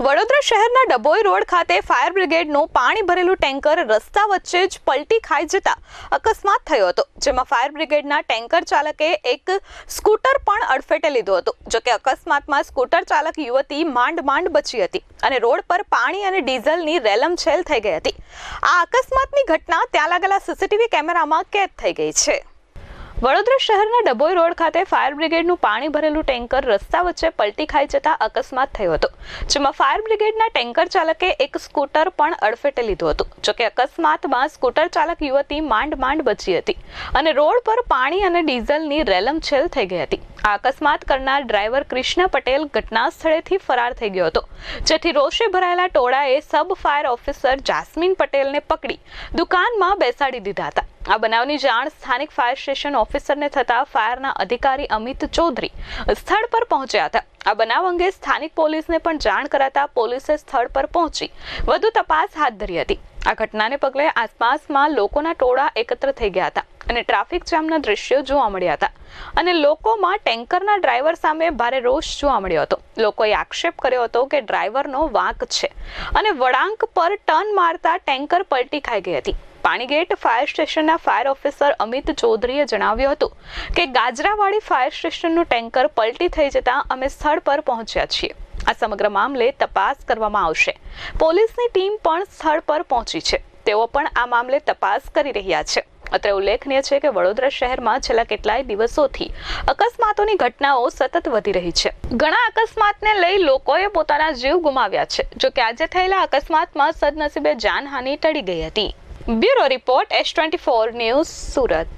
વડોદરા શહેરના ડભોઈ રોડ ખાતે ફાયર બ્રિગેડનું પાણી ભરેલું ટેન્કર રસ્તા વચ્ચે જ પલટી ખાઈ જતા અકસ્માત થયો હતો, જેમાં ફાયર બ્રિગેડના ટેન્કર ચાલકે એક સ્કૂટર પણ અડફેટે લીધું હતું જોકે અકસ્માતમાં સ્કૂટર ચાલક યુવતી માંડ માંડ બચી હતી અને રોડ પર પાણી અને ડીઝલની રેલમછેલ થઈ ગઈ હતી. આ અકસ્માતની ઘટના ત્યાં લાગેલા સીસીટીવી કેમેરામાં કેદ થઈ ગઈ છે. વડોદરા શહેરના ડભોઈ રોડ ખાતે ફાયર બ્રિગેડનું પાણી ભરેલું ટેન્કર રસ્તા વચ્ચે પલટી ખાઈ જતા અકસ્માત થયો હતો, જેમાં ફાયર બ્રિગેડના ટેન્કર ચાલકે એક સ્કૂટર પણ અડફેટે લીધું હતું જોકે અકસ્માતમાં સ્કૂટર ચાલક યુવતી માંડ માંડ બચી હતી અને રોડ પર પાણી અને ડીઝલની રેલમછેલ થઈ ગઈ હતી. અકસ્માત કરનાર ડ્રાઈવર કૃષ્ણ પટેલ ઘટના સ્થળેથી ફરાર થઈ ગયો હતો. જેથી રોષે ભરાયેલા ટોળાએ સબ ફાયર ઓફિસર જાસ્મીન પટેલને પકડી દુકાનમાં બેસાડી દીધા હતા. આ બનાવની જાણ સ્થાનિક ફાયર સ્ટેશન ઓફિસરને થતા ફાયરના અધિકારી અમિત ચૌધરી સ્થળ પર પહોંચ્યા હતા. આ બનાવ અંગે સ્થાનિક પોલીસને પણ જાણ કરાતા પોલીસે સ્થળ પર પહોંચી વધુ તપાસ હાથ ધરી હતી. આ ઘટનાને પગલે આસપાસમાં લોકોના ટોળા એકત્ર થઈ ગયા હતા. અને ટ્રાફિક જામના દ્રશ્યો જોવા મળ્યા હતા. અને લોકોમાં ટેન્કરના ડ્રાઈવર સામે ભારે રોષ જોવા મળ્યો હતો. લોકોએ આક્ષેપ કર્યો હતો કે ડ્રાઈવરનો વાંક છે અને વળાંક પર ટર્ન મારતા ટેન્કર પલટી ખાઈ ગઈ હતી. પાણીગેટ ફાયર સ્ટેશનના ફાયર ઓફિસર અમિત ચૌધરીએ જણાવ્યું હતું કે ગાજરાવાડી ફાયર સ્ટેશનનું ટેન્કર પલટી થઈ જતાં અમે સ્થળ પર પહોંચ્યા છીએ. આ સમગ્ર મામલે તપાસ કરવામાં આવશે. પોલીસની ટીમ પણ સ્થળ પર પહોંચી છે. તેઓ પણ આ મામલે તપાસ કરી રહ્યા છે. અત્રે ઉલ્લેખનીય છે કે વડોદરા શહેરમાં છેલ્લા કેટલાય દિવસોથી અકસ્માતોની ઘટનાઓ સતત વધી રહી છે. ઘણા અકસ્માતને લઈ લોકોએ પોતાના જીવ ગુમાવ્યા છે. જો કે આજે થયેલા અકસ્માતમાં સદનસીબે જાનહાનિ ટળી ગઈ હતી. Bureau report S twenty four news Surat.